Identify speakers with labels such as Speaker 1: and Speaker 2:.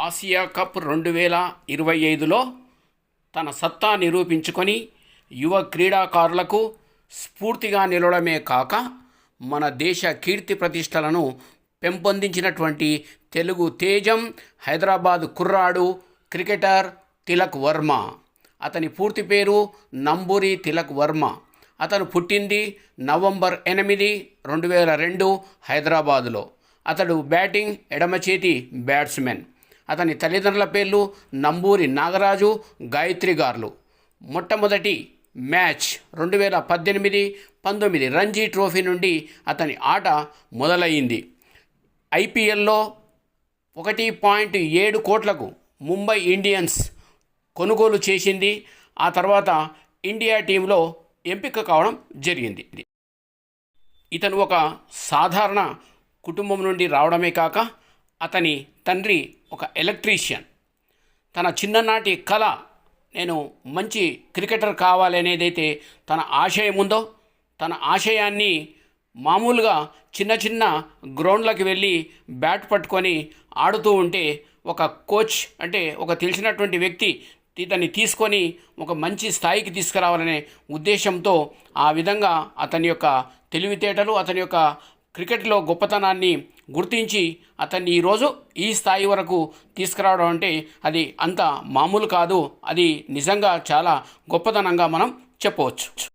Speaker 1: Asia cup రెండు వేల ఇరవై ఐదులో తన సత్తా నిరూపించుకొని యువ క్రీడాకారులకు స్ఫూర్తిగా నిలవడమే కాక మన దేశ కీర్తి ప్రతిష్టలను పెంపొందించినటువంటి తెలుగు తేజం హైదరాబాద్ కుర్రాడు క్రికెటర్ తిలక్ వర్మ. అతని పూర్తి పేరు నంబూరి తిలక్ వర్మ. అతను పుట్టింది నవంబర్ ఎనిమిది రెండు వేల రెండు హైదరాబాదులో. అతడు బ్యాటింగ్ ఎడమ చేతి బ్యాట్స్మెన్. అతని తల్లిదండ్రుల పేర్లు నంబూరి నాగరాజు గాయత్రి గార్లు. మొట్టమొదటి మ్యాచ్ రెండు వేల పద్దెనిమిది పంతొమ్మిది రంజీ ట్రోఫీ నుండి అతని ఆట మొదలయ్యింది. ఐపీఎల్లో ఒకటి పాయింట్ ఏడు కోట్లకు ముంబై ఇండియన్స్ కొనుగోలు చేసింది. ఆ తర్వాత ఇండియా టీంలో ఎంపిక కావడం జరిగింది. ఇతను ఒక సాధారణ కుటుంబం నుండి రావడమే కాక అతని తండ్రి ఒక ఎలక్ట్రీషియన్. తన చిన్ననాటి కళ నేను మంచి క్రికెటర్ కావాలి అనేదైతే తన ఆశయం ఉందో తన ఆశయాన్ని మామూలుగా చిన్న చిన్న గ్రౌండ్లకు వెళ్ళి బ్యాట్ పట్టుకొని ఆడుతూ ఉంటే ఒక కోచ్ అంటే ఒక తెలిసినటువంటి వ్యక్తి ఇతన్ని తీసుకొని ఒక మంచి స్థాయికి తీసుకురావాలనే ఉద్దేశంతో ఆ విధంగా అతని యొక్క తెలివితేటలు అతని యొక్క క్రికెట్లో గొప్పతనాన్ని గుర్తించి అతన్ని ఈరోజు ఈ స్థాయి వరకు తీసుకురావడం అంటే అది అంత మామూలు కాదు. అది నిజంగా చాలా గొప్పతనంగా మనం చెప్పవచ్చు.